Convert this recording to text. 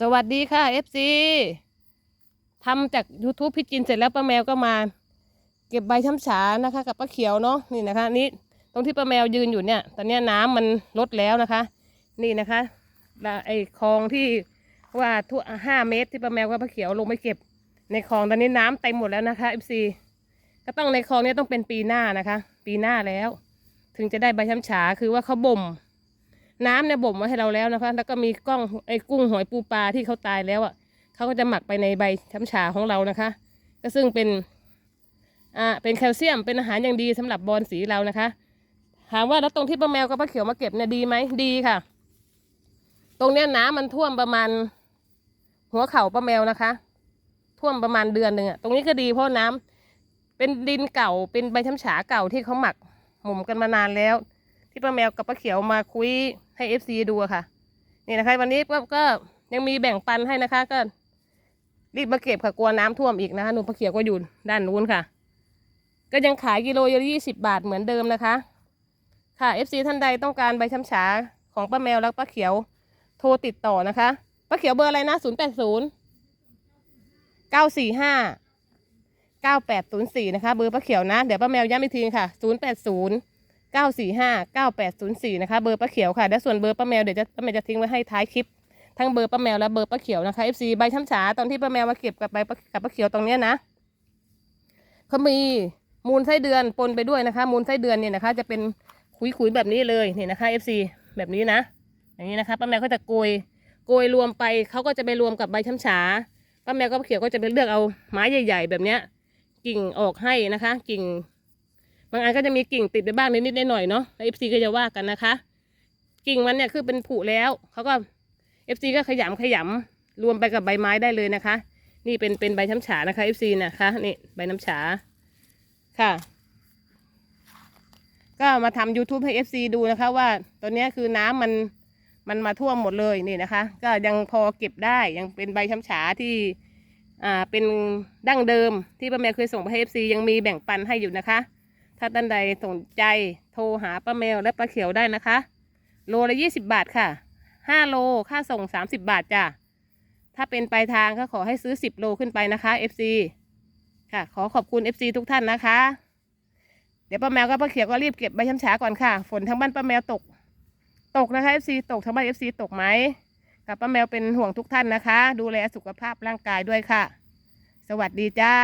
สวัสดีค่ะ FC ทำจาก YouTube พี่จินเสร็จแล้วป้าแมวก็มา เก็บใบช้ำฉานะคะ กับป้าเขียวเนาะนี่นะคะนี่ตรงที่ป้าแมวยืนอยู่เนี่ย ตอนนี้น้ำมันลดแล้วนะคะ นี่นะคะและไอคลองที่ว่าทั่วห้าเมตรที่ป้าแมวกับป้าเขียวลงไปเก็บ ในคลองตอนนี้น้ำเต็มหมดแล้วนะคะ FC ก็ต้องในคลองนี้ต้องเป็นปีหน้านะคะ ปีหน้าแล้ว ถึงจะได้ใบช้ำฉาคือว่าเขาบ่ม น้ำเนี่ยบ่มไว้ให้เราแล้วนะคะ แล้วก็มีกล้องไอ้กุ้งหอยปูปลาที่เขาตายแล้วอะเขาก็จะหมักไปในใบช้ำฉาของเรานะคะ ก็ซึ่งเป็นอ่าเป็นแคลเซียมเป็นอาหารอย่างดีสำหรับบอลสีเรานะคะถามว่าแล้วตรงที่ป้าแมวกับป้าเขียวมาเก็บเนี่ยดีไหมดีค่ะ ตรงเนี้ยน้ำมันท่วมประมาณ หัวเข่าป้าแมวนะคะ ท่วมประมาณเดือนหนึ่งอะตรงนี้ก็ดีเพราะน้ำเป็นดินเก่าเป็นใบช้ำฉาเก่าที่เขาหมักหม่มกันมานานแล้ว ที่ป้าแมวกับป้าเขียวมาคุยให้เอฟซีดูค่ะ นี่นะคะ วันนี้ก็ก็ยังมีแบ่งปันให้นะคะ ก็รีบมาเก็บค่ะกลัวน้ำท่วมอีกนะคะหนูป้าเขียวก็อยู่ด้านนู้นค่ะ ก็ยังขายกิโลละยี่สิบบาทเหมือนเดิมนะคะ ค่ะเอฟซีท่านใดต้องการใบช้ำฉาของป้าแมวและป้าเขียวโทรติดต่อนะคะป้าเขียวเบอร์อะไรนะศูนย์แปดศูนย์เก้าสี่ห้าเก้าแปดศูนย์สี่นะคะเบอร์ป้าเขียวนะ เดี๋ยวป้าแมวย้ำอีกทีค่ะศูนย์แปดศูนย์ เก้าสี่ห้าเก้าแปดศูนย์สี่นะคะ เบอร์ป้าเขียวค่ะ และส่วนเบอร์ป้าแมวเดี๋ยวจะป้าแมวจะทิ้งไว้ให้ท้ายคลิป ทั้งเบอร์ป้าแมวและเบอร์ป้าเขียวนะคะ FC ใบช้ำฉาตอนที่ป้าแมวมาเก็บกับใบกับป้าเขียวตรงเนี้ยนะเขามีมูลไส้เดือนปนไปด้วยนะคะ มูลไส้เดือนเนี่ยนะคะ จะเป็นขุยๆแบบนี้เลยนี่นะคะ FC แบบนี้นะ อย่างนี้นะคะป้าแมวก็จะโกยโกยรวมไปเขาก็จะไปรวมกับใบช้ำฉาป้าแมวกับป้าเขียวก็จะไปเลือกเอาไม้ใหญ่ ๆ แบบเนี้ยกิ่งออกให้นะคะ กิ่ง บางอันก็จะมีกิ่งติดไปบ้างนิดๆหน่อยๆเนาะแล้วเอฟซีก็จะว่ากันนะคะ กิ่งมันเนี่ยคือเป็นผุแล้วเขาก็เอฟซีก็ขยำขยำรวมไปกับใบไม้ได้เลยนะคะ นี่เป็นเป็นใบช้ำฉานะคะเอฟซีนะคะนี่ใบน้ำฉาค่ะ ก็มาทำ YouTube ให้ FC ดูนะคะว่าตอนนี้คือน้ำมันมันมาท่วมหมดเลยนี่นะคะ ก็ยังพอเก็บได้ยังเป็นใบช้ำฉาที่อ่าเป็นดั้งเดิมที่ป้าแมวเคยส่งไปให้ FC ยังมีแบ่งปันให้อยู่นะคะ ถ้าท่านใดสนใจโทรหาป้าแมวและป้าเขียวได้นะคะ โลละยี่สิบาทค่ะห้าโลค่าส่งสามสิบบาทจ้ะถ้าเป็นปลายทางก็ขอให้ซื้อสิบโลขึ้นไปนะคะ FC ค่ะ ขอขอบคุณ FC ทุกท่านนะคะ เดี๋ยวป้าแมวกับป้าเขียวก็รีบเก็บใบช้ำฉาก่อนค่ะ ฝนทั้งบ้านป้าแมวตก ตกนะคะ FC ตกทั้งบ้าน FC ตกไหมกับป้าแมวเป็นห่วงทุกท่านนะคะ ดูแลสุขภาพร่างกายด้วยค่ะ สวัสดีจ้า